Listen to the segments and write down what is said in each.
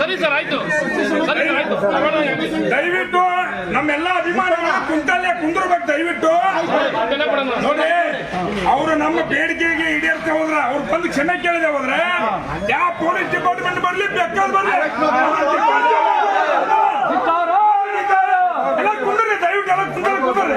ಸರಿ ಸರ್ ಆಯ್ತು. ಸರಿ ಸರ್ ಆಯ್ತು. ದಯವಿಟ್ಟು ನಮ್ಮೆಲ್ಲ ಅಭಿಮಾನವನ್ನು ಕುಂತಲ್ಲೇ ಕುಂದಿರ್ಬೇಕು ದಯವಿಟ್ಟು. ನೋಡಿ ಅವರು ನಮ್ಮ ಬೇಡಿಕೆಗೆ ಈಡೇರ್ತಾ ಹೋದ್ರೆ ಅವ್ರು ಬಂದು ಕ್ಷಮೆ ಕೇಳಿದೆ ಹೋದ್ರೆ ಯಾವ ಪೊಲೀಸ್ ಡಿಪಾರ್ಟ್ಮೆಂಟ್ ಬರ್ಲಿ ಬೇಕಾದ್ ಬರ್ಲಿ. ಎಲ್ಲ ಕುಂದ್ರಿ ದಯವಿಟ್ಟು ಎಲ್ಲ ಕುಂದ್ರಿ. ಕುಂದ್ರಿ.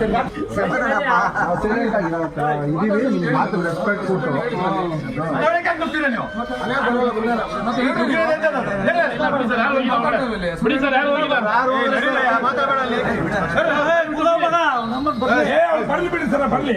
ಇದಾಗಿಲ್ಲ ಅಲ್ಲ? ಇದೀವಿ ನಿಮ್ಮ ಮಾತು ರೆಸ್ಪೆಕ್ಟ್ ಕೊಟ್ಟು. ಯಾರು ಬರ್ಲಿ ಬಿಡಿ ಸರ್ ಬರ್ಲಿ.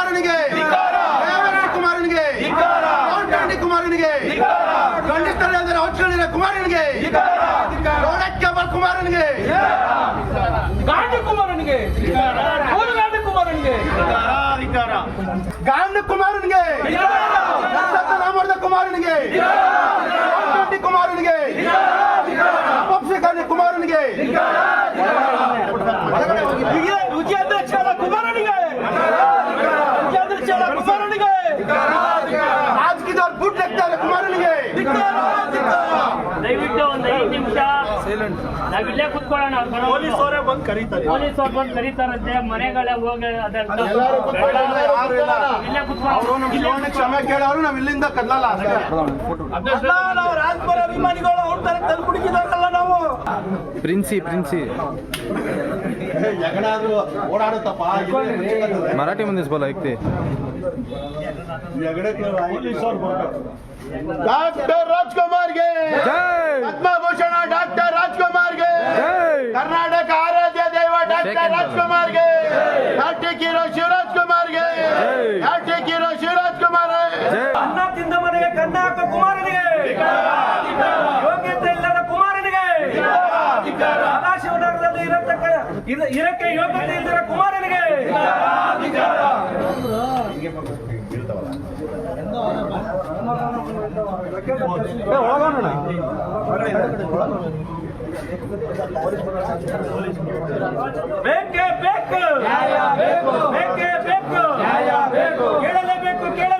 ಕುಮಾರನಿಗೆ. ಕುಮಾರನಿಗೆ. ಕೋಟಂಡಿ ಕುಮಾರನಿಗೆ. ಅಂದರೆ ಹೊಚ್ಕೊಂಡಿರೋ ಕುಮಾರನಿಗೆ. ಕುಮಾರನಿಗೆ. ಗಾಂಧಿ ಕುಮಾರನಿಗೆ. ಗಾಂಧಿ ಕುಮಾರನಿಗೆ. ಕುಮಾರನಿಗೆ. ಕುಮಾರನಿಗೆ. ಕುಮಾರನಿಗೆ ಸೈಲೆಂಟ್ ನಾವ್ ಇಲ್ಲೇ ಕುತ್ಕೊಳ್ಳೋಣ ಪೊಲೀಸ್ ಅವರೇ ಬಂದು ಕರೀತಾರೆ. ಪೊಲೀಸ್ ಅವ್ರು ಬಂದು ಕರೀತಾರಂತೆ ಮನೆಗಳೇ ಹೋಗಿ ಅದೆಲ್ಲ ಇಲ್ಲೇ. ಕುತ್ಕೊಳ್ಳೋಣ. ಕ್ಷಮೆ ಕೇಳೋರು ನಾವ್ ಇಲ್ಲಿಂದ ಕದಲಲ್ಲ ನಾವು ರಾಜ್ಪುರ ಅಭಿಮಾನಿಗಳು ಅವ್ರ ತರ ತಂದು ಕುಡಿಕಿದಾರಲ್ಲ ನಾವು. ಪ್ರಿನ್ಸಿ ಪ್ರಿನ್ಸಿ. ಓಡಾಡುತ್ತಪ್ಪ ಮರಾಠಿ ಮಂದಿಸ್ಬಲ್ಲ ವ್ಯಕ್ತಿ ಡಾಕ್ಟರ್ இல்லாத குமாரனுக்கு யோகியத்தை இல்லாத குமாரனுக்கு சதாசிவனது இறத்தக்க இறக்க யோகத்தை இருக்கிற குமாரனுக்கு ಬೇಕೇ ಬೇಕು ಬೇಕೇ ಬೇಕು ಕೇಳಲೇಬೇಕು ಕೇಳಲೇಬೇಕು